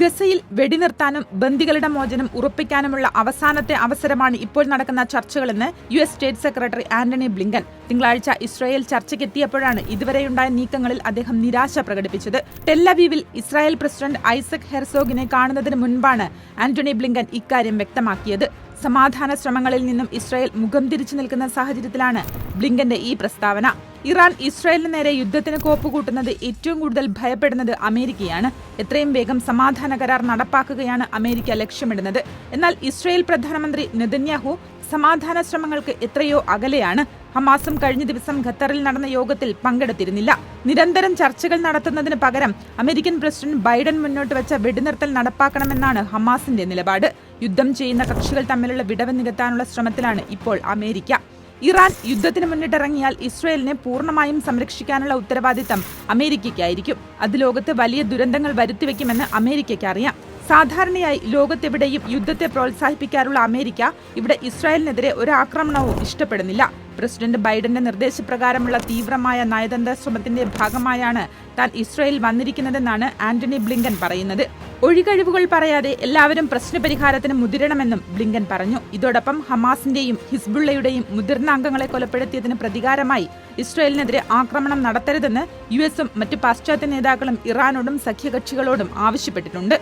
ഗസയിൽ വെടിനിർത്താനും ബന്ദികളുടെ മോചനം ഉറപ്പിക്കാനുമുള്ള അവസാനത്തെ അവസരമാണ് ഇപ്പോൾ നടക്കുന്ന ചർച്ചകളെന്ന് U S state secretary Antony Blinken. തിങ്കളാഴ്ച ഇസ്രായേൽ ചർച്ചയ്ക്കെത്തിയപ്പോഴാണ് ഇതുവരെയുണ്ടായ നീക്കങ്ങളിൽ അദ്ദേഹം നിരാശ പ്രകടിപ്പിച്ചത്. ടെല്ലവീവിൽ ഇസ്രായേൽ പ്രസിഡന്റ് ഐസക് ഹെർസോഗിനെ കാണുന്നതിന് മുൻപാണ് ആന്റണി ബ്ലിങ്കൻ ഇക്കാര്യം വ്യക്തമാക്കിയത്. സമാധാന ശ്രമങ്ങളിൽ നിന്നും ഇസ്രായേൽ മുഖം തിരിച്ചു നിൽക്കുന്ന സാഹചര്യത്തിലാണ് ബ്ലിങ്കന്റെ ഈ പ്രസ്താവന. ഇറാൻ ഇസ്രായേലിന് നേരെ യുദ്ധത്തിന് കോപ്പുകൂട്ടുന്നത് ഏറ്റവും കൂടുതൽ ഭയപ്പെടുന്നത് അമേരിക്കയാണ്. എത്രയും വേഗം സമാധാന കരാർ നടപ്പാക്കുകയാണ് അമേരിക്ക ലക്ഷ്യമിടുന്നത്. എന്നാൽ ഇസ്രായേൽ പ്രധാനമന്ത്രി നെതന്യാഹു സമാധാന ശ്രമങ്ങൾക്ക് എത്രയോ അകലെയാണ്. ഹമാസും കഴിഞ്ഞ ദിവസം ഖത്തറിൽ നടന്ന യോഗത്തിൽ പങ്കെടുത്തിരുന്നില്ല. നിരന്തരം ചർച്ചകൾ നടത്തുന്നതിന് പകരം അമേരിക്കൻ പ്രസിഡന്റ് ബൈഡൻ മുന്നോട്ട് വെച്ച വെടിനിർത്തൽ നടപ്പാക്കണമെന്നാണ് ഹമാസിന്റെ നിലപാട്. യുദ്ധം ചെയ്യുന്ന കക്ഷികൾ തമ്മിലുള്ള വിടവ് നികത്താനുള്ള ശ്രമത്തിലാണ് ഇപ്പോൾ അമേരിക്ക. ഇറാൻ യുദ്ധത്തിന് മുന്നിട്ടിറങ്ങിയാൽ ഇസ്രയേലിനെ പൂർണമായും സംരക്ഷിക്കാനുള്ള ഉത്തരവാദിത്തം അമേരിക്കയ്ക്കായിരിക്കും. അത് ലോകത്ത് വലിയ ദുരന്തങ്ങൾ വരുത്തിവെക്കുമെന്ന് അമേരിക്കയ്ക്ക് അറിയാം. സാധാരണയായി ലോകത്തെവിടെയും യുദ്ധത്തെ പ്രോത്സാഹിപ്പിക്കാറുള്ള അമേരിക്ക ഇവിടെ ഇസ്രായേലിനെതിരെ ഒരു ആക്രമണവും ഇഷ്ടപ്പെടുന്നില്ല. പ്രസിഡന്റ് ബൈഡന്റെ നിർദ്ദേശപ്രകാരമുള്ള തീവ്രമായ നയതന്ത്ര ശ്രമത്തിന്റെ ഭാഗമായാണ് താൻ ഇസ്രയേൽ വന്നിരിക്കുന്നതെന്നാണ് ആന്റണി ബ്ലിങ്കൻ പറയുന്നത്. ഒഴികഴിവുകൾ പറയാതെ എല്ലാവരും പ്രശ്നപരിഹാരത്തിന് മുതിരണമെന്നും ബ്ലിങ്കൻ പറഞ്ഞു. ഇതോടൊപ്പം ഹമാസിന്റെയും ഹിസ്ബുള്ളയുടെയും മുതിർന്ന അംഗങ്ങളെ കൊലപ്പെടുത്തിയതിന് പ്രതികാരമായി ഇസ്രയേലിനെതിരെ ആക്രമണം നടത്തരുതെന്ന് യു എസും മറ്റ് പാശ്ചാത്യ നേതാക്കളും ഇറാനോടും സഖ്യകക്ഷികളോടും ആവശ്യപ്പെട്ടിട്ടുണ്ട്.